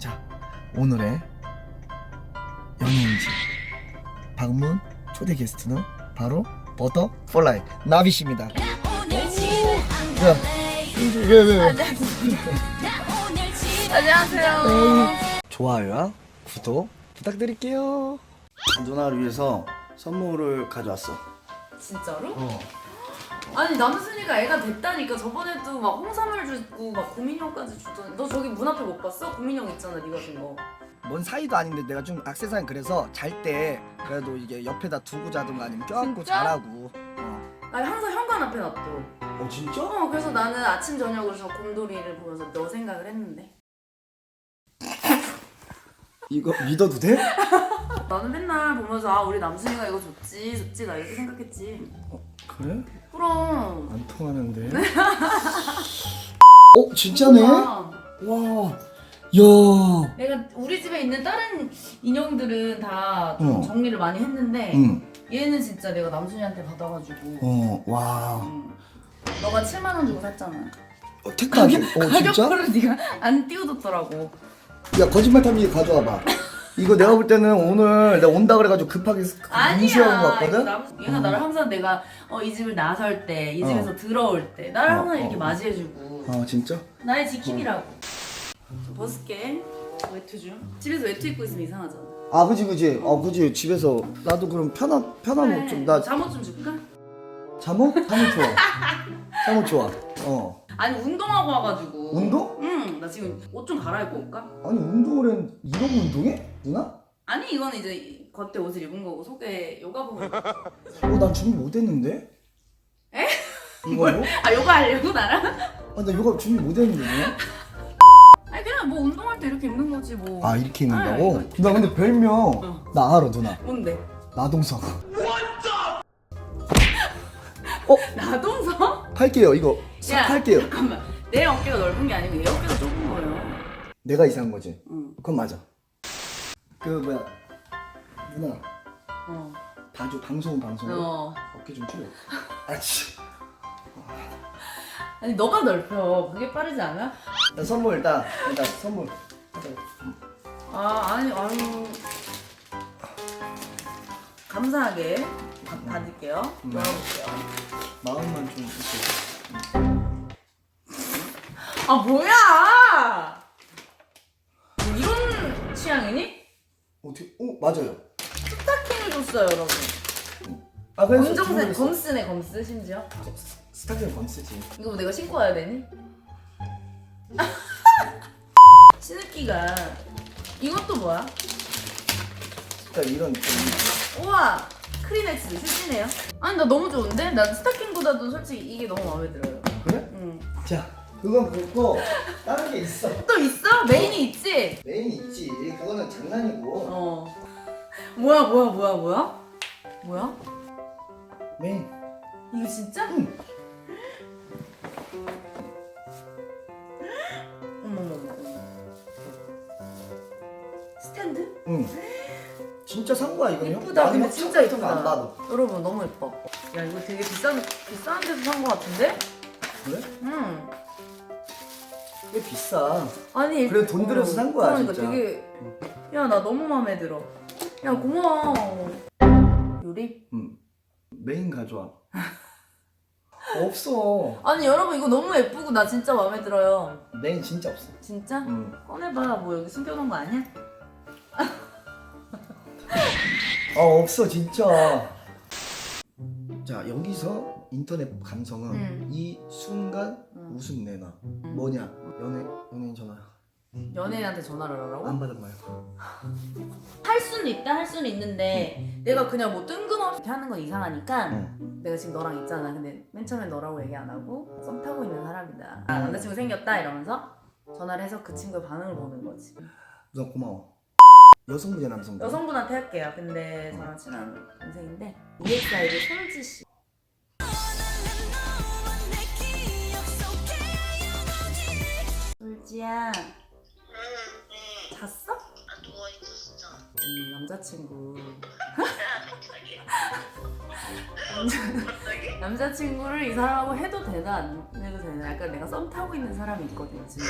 자, 오늘의 연예인지 방문 초대 게스트는 바로 버터플라이 나비 씨입니다. 야, 왜, 왜, 왜? 안녕하세요. 좋아요와 구독 부탁드릴게요. 누나를 위해서 선물을 가져왔어. 진짜로? 어. 아니 남순이가 애가 됐다니까 저번에도 막 홍삼을 주고 막 고민형까지 주더니 너 저기 문 앞에 못 봤어? 고민형 있잖아 네가 준 거. 뭔 사이도 아닌데 내가 좀 악세사리 그래서 잘 때 그래도 이게 옆에다 두고 자든가 아니면 껴안고 진짜? 자라고. 어. 아니 항상 현관 앞에 놔둬. 어 진짜? 어 그래서 나는 아침 저녁으로 저 곰돌이를 보면서 너 생각을 했는데 이거 믿어도 돼? 나는 맨날 보면서 아 우리 남순이가 이거 줬지 줬지 나 이렇게 생각했지. 그래? 그럼. 안 통하는데. 어 진짜네? 아, 와. 야. 내가 우리 집에 있는 다른 인형들은 다좀 어. 정리를 많이 했는데 응. 얘는 진짜 내가 남순이한테 받아가지고 어. 와. 응. 너가 7만 원 주고 샀잖아. 어, 택하게. 어 진짜? 가격표를 네가 안 띄워뒀더라고. 야 거짓말 탐지 가져와봐. 이거 내가 볼 때는 오늘 내가 온다 그래가지고 급하게 무시한 거 같거든. 남- 얘가 음. 나를 항상 내가 어, 이 집을 나설 때, 이 집에서 들어올 때 나를 어, 항상 어, 이렇게 어. 맞이해주고 아 진짜? 나의 지킴이라고. 좀 벗을게. 외투 좀. 집에서 외투 입고 있으면 이상하잖아. 아 그지 그지. 어 그지 집에서 나도 그럼 편한 편한 옷 좀 나 잠옷 좀 줄까? 잠옷? 잠옷 좋아. 잠옷 좋아. 어. 아니 운동하고 와가지고. 운동? 응. 나 지금 옷 좀 갈아입고 올까? 아니 운동을 해 이런 운동해? 누나? 아니 이건 이제 겉에 옷을 입은 거고 속에 요가복을. 입은. 어난 준비 못했는데. 에? 이걸로? 아 요가 하려고 나랑? 아나 이거 준비 못했는데 누나? 아니 그냥 뭐 운동할 때 이렇게 입는 거지 뭐. 아 이렇게 입는다고? 아, 나 근데 별명 어. 나 알아 누나. 뭔데? 나동석. 나동석? 할게요 이거 싹 야. 할게요. 잠깐만. 내 어깨가 넓은 게 아니고 얘 어깨가. 내가 이상한 거지. 응. 그건 맞아. 그 뭐야 누나 어. 봐줘 방송은 방송. 어. 어깨 좀 줄여. 아치. 아니 너가 넓혀. 그게 빠르지 않아? 일단 선물 일단 일단 선물. 아 아니 아유. 감사하게 받- 받을게요. 음. 열어볼게요. 마음만 좀 이렇게. 아 뭐야? 취향이니? 어떻게? 어 맞아요. 스타킹을 줬어요 여러분. 아 검정색 주문했어. 검스네 검스 심지어. 스타킹 검쓰지. 이거 뭐 내가 신고 와야 되니? 신을기가 이것도 뭐야? 일단 이런 좀 우와 크리넥스 휴지네요. 아니 나 너무 좋은데? 난 스타킹보다도 솔직히 이게 너무 마음에 들어요. 그래? 응. 자 그건 그렇고 다른 게 있어. 또 있어? 메인이 있지? 메인이 있지. 그거는 장난이고 어. 뭐야 뭐야 뭐야 뭐야? 뭐야? 메인. 이거 진짜? 응. 어머머머. 스탠드? 응. 진짜 산 거야 이거. 예쁘다. 근데 진짜 안. 봐도. 여러분 너무 예뻐. 야 이거 되게 비싼 비싼 데서 산 거 같은데? 그래? 응. 꽤 비싸. 아니 그래, 돈 들여서 산 거야, 그러니까 진짜. 되게 야 나 너무 마음에 들어. 야 고마워. 요리? 응. 메인 가져와. 없어. 아니 여러분 이거 너무 예쁘고 나 진짜 마음에 들어요. 메인 진짜 없어. 진짜? 응. 꺼내봐 뭐 여기 숨겨놓은 거 아니야? 아 없어 진짜. 자 여기서 인터넷 감성은 응. 이 순간 응. 웃음 내놔. 응. 뭐냐? 연애 연예인 전화 연예인한테 전화를 하라고? 안 받은 말고. 할 수는 있다 할 수는 있는데 내가 그냥 뭐 뜬금없이 하는 건 이상하니까 응. 내가 지금 너랑 있잖아 근데 맨 처음에 너라고 얘기 안 하고 썸 타고 있는 사람이다 아, 남자친구 생겼다 이러면서 전화를 해서 그 친구의 반응을 보는 거지 우선 고마워. 여성분이야 남성분? 여성분한테 할게요 근데 저랑 친한 동생인데 EXID 솔지 씨 솔지야 잤어? 누워있었어. 음, 남자친구 갑자기? 남자친구를 이 사람하고 해도 되나 안 해도 되나 약간 내가 썸 타고 있는 사람이 있거든 지금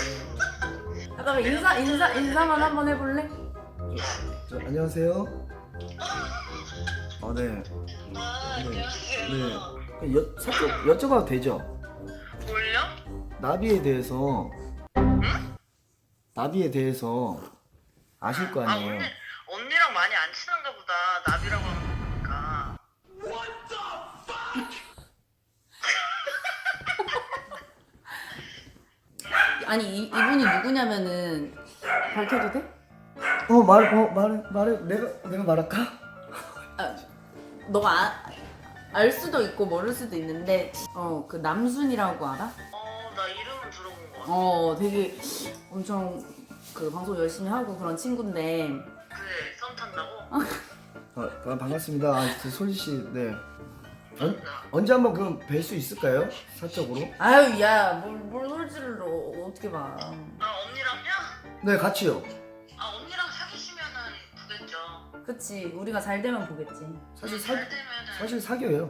잠깐만 인사 인사 인사만 한번 해볼래? 저, 안녕하세요. 아 네. 아, 네. 안녕하세요. 네. 여, 살짝 여쭤봐도 되죠? 뭘요? 나비에 대해서 나비에 대해서 아실 거 아, 아니에요. 언니, 언니랑 많이 안 친한가 보다. 나비라고 하는 거니까. 아니 이, 이분이 누구냐면은 밝혀도 돼? 어, 말, 어, 말, 말해. 내가, 내가 말할까? 아, 너가 아, 알 수도 있고 모를 수도 있는데 어 그 남순이라고 알아? 어, 나 이름은 들 어 되게 엄청 그 방송 열심히 하고 그런 친구인데 그래, 썸 탄다고? 어, 아, 반갑습니다. 아, 저 솔지 씨, 네. 언, 나. 언제 한번 그럼 뵐 수 있을까요? 사적으로? 아유 야뭘 솔직을 어, 어떻게 봐 아, 언니랑요? 네, 같이요. 아, 언니랑 사귀시면은 보겠죠. 그치 우리가 잘 되면 보겠지 사실 사, 잘 되면은 사실 사귀어요.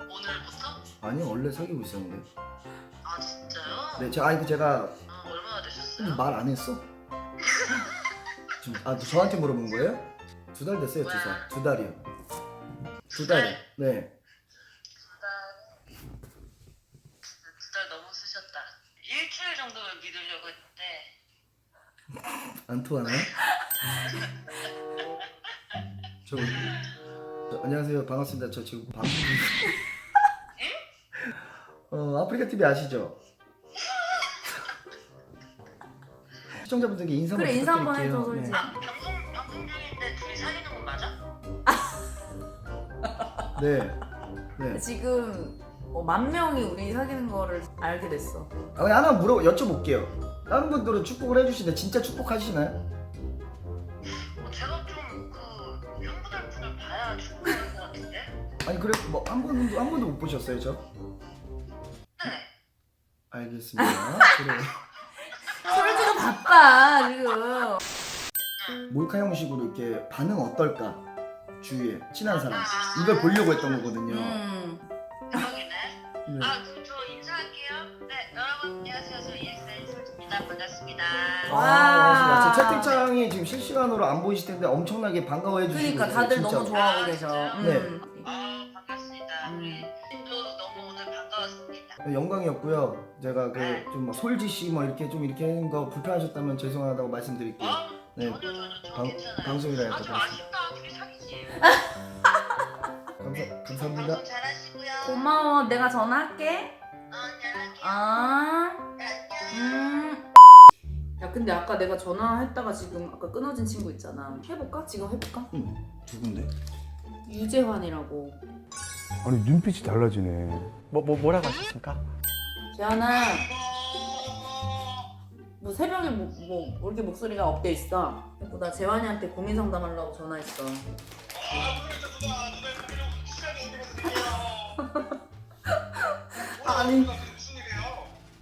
오늘부터? 아니요, 원래 사귀고 있었는데. 아? 네, 제가 아니 그 제가 아, 얼마나 되셨어요? 말 안 했어? 지금 아 저한테 물어본 거예요? 두 달 됐어요, 두 달. 두 달이요. 두 달이. 네. 두 달 너무 쓰셨다. 일주일 정도면 믿으려고 했는데. 안 통하나요? 저, 저, 안녕하세요 반갑습니다 저 지금 방송 중어 아프리카 TV 아시죠? 시청자분들께 인사 한번 그래 인사 한번 해줘 부탁드릴게요. 솔직 네. 아, 방송, 방송 중인데 둘이 사귀는 건 맞아? 네. 네. 지금 어, 만 명이 우리 사귀는 거를 알게 됐어 아, 그냥 하나 물어 여쭤볼게요. 다른 분들은 축복을 해주시는데 진짜 축복하시나요? 어, 제가 좀그 형부들 분을 봐야 충분할 것 같은데? 아니 그래 뭐한 번도 한 번도 못 보셨어요 저? 네. 알겠습니다. 그래. 솔직가 바빠 지금 몰카 형식으로 이렇게 반응 어떨까? 주위에 친한 사람 이걸 보려고 했던 거거든요. 음. 대박이네. 네. 아, 그럼 저 인사할게요. 네, 여러분 안녕하세요. 저 EXN 솔지입니다. 반갑습니다. 와. 아, 제 채팅창이 지금 실시간으로 안 보이실 텐데 엄청나게 반가워해 주시고 그러니까 다들. 너무 좋아하고 아, 계셔? 음. 아, 영광이었고요. 제가 그 좀 솔지 씨 뭐 이렇게 좀 이렇게 하는 거 불편하셨다면 죄송하다고 말씀드릴게요. 아, 네. 전혀 전혀 방- 괜찮아요. 방송이라 아, 해서 저 아쉽다. 둘이 사귀지. 감사, 감사합니다. 방송 잘하시고요. 고마워 내가 전화할게 어, 잘할게요. 아 안녕. 음. 야 근데 아까 내가 전화했다가 지금 아까 끊어진 친구 있잖아 해볼까? 지금 해볼까? 누군데? 유재환이라고 아니 눈빛이 달라지네. 뭐, 뭐 뭐라고 하셨습니까? 재환아 뭐 새벽에 뭐, 뭐, 뭐 이렇게 목소리가 업돼 있어 그래서 나 재환이한테 고민 상담하려고 전화했어 아니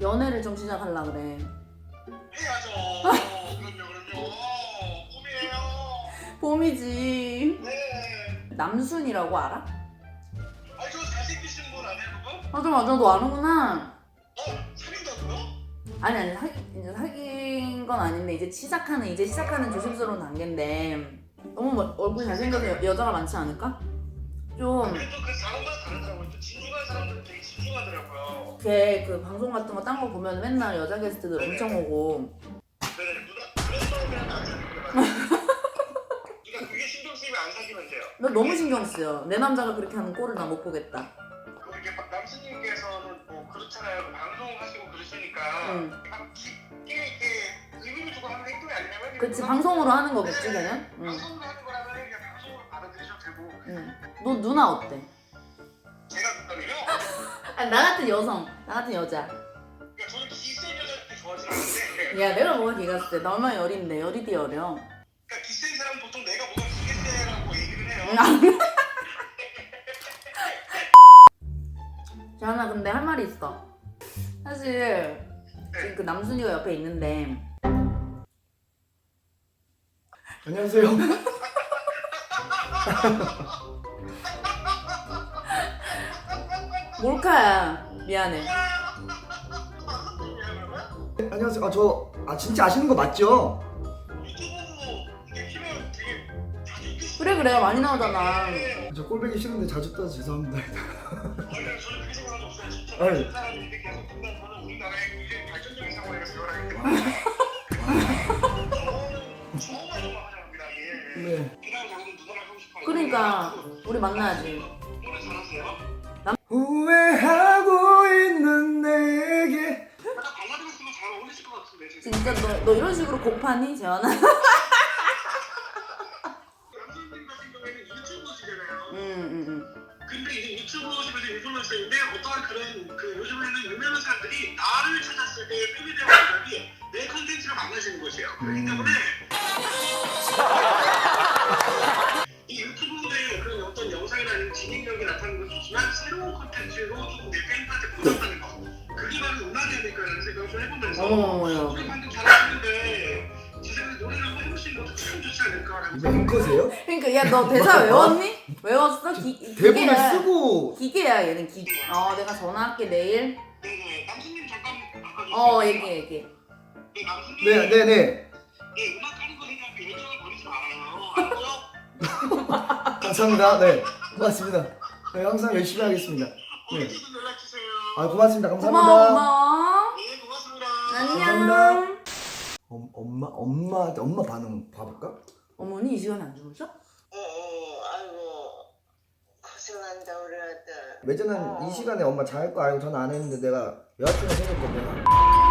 연애를 좀 시작하려 그래 해야죠. 그럼요, 그럼요. 꿈이에요. 봄이지 네. 남순이라고 알아? 아, 맞아 맞아 너 아는구나 어, 사귄다고요? 아니 아니 사귀, 이제 사귄 건 아닌데 이제 시작하는 이제 시작하는 조심스러운 단계인데 너무 뭐- 얼굴이 잘생겨서 여, 여자가 많지 않을까? 좀 그래도 그 사람마다 다르더라고요. 또 진중한 사람들은 되게 진중하더라고요. 걔 그 방송 같은 거 딴 거 보면 맨날 여자 게스트들 엄청 오고 네네, 누나, 그런 사람이랑 안 사귀는 거 맞아요? 누나, 그게 신경 쓰이면 안 사귀면 돼요. 너 너무 신경 쓰여 내 남자가 그렇게 하는 꼴을 나 못 보겠다 그 남수님께서는 뭐 그렇잖아요. 방송하시고 그러시니까 응. 막 깊게 이렇게 의미를 두고 하는 행동이 아니라면 그치 방송으로 하는 거겠지 걔는? 응. 방송으로 하는 거라면 그냥 방송으로 받아들이셔도 되고 응. 너 누나 어때? 제가 그렇다면요? 아니 나 같은 여성 나 같은 여자 그러니까 저는 기센 여자한테 좋아하지 않는데 야 내가 뭐가 기가 세? 나 얼마나 여린데 여리디 여려 그러니까 기센 사람 은 보통 내가 뭐가 기센이라고 얘기를 해요. 재환아 근데 할 말이 있어 사실 지금 그 남순이가 옆에 있는데 안녕하세요. 몰카야 미안해 안녕하세요. 아 저 아 진짜 아시는 거 맞죠? 그래 그래 많이 나오잖아. 저 꼴배기 싫은데 자주 떠서 죄송합니다. 아니. 모든 사람이 이렇게 계속 듣는 거는 우리나라의 이제 발전적인 상황에서 변화하기 때문에 저는 정말 좋아합니다. 예. 네. 그다음 저는 누나랑 하고 싶어요. 그러니까 우리 만나야지. 노래 잘하세요? 후회하고 있는 내게 약간 발라드 같은 거잘 어울리실 것 같은데 지금. 진짜 너, 너 이런 식으로 곡파니 재현아? 나를 찾았을 때 뜸이 되는 사람이 내 컨텐츠를 만나시는 것이에요. 그렇기 음. 때문에 이 유튜브의 그런 어떤 영상이나 진행력이 나타나는 건 좋지만 새로운 컨텐츠로 조금 내 팬한테 보답하는 거 그게 바로 음악이 아닐까라는 생각을 좀 어머머머야. 노래 방금 잘하시는데 지금 노래를 한번 해보시는 것도 참 좋지 않을까라는 이거 앵커세요? 그러니까 야 너 대사 외웠니? 외웠어? 기, 대본을 기계야. 쓰고 기계야 얘는 기계. 어 내가 전화할게 내일. 네네 남수님 잠깐 바꿔주세요. 어 얘기 얘기. 네 남수님 네 네 네 네, 음악 하는 거 생각하고 열정을 버리지 말아요. 알았죠? 감사합니다 네 고맙습니다 네 항상 열심히 하겠습니다 네. 언제든 연락 주세요. 아 고맙습니다 감사합니다 고마워 고마워. 네, 고맙습니다. 안녕. 감사합니다. 엄, 엄마 엄마 엄마 반응 봐볼까? 어머니 이 시간에 안 주무셔? 우리 아들. 매제는 어. 이 시간에 엄마 잘 거 알고 전화 안 했는데 내가 여자친구 생겼거든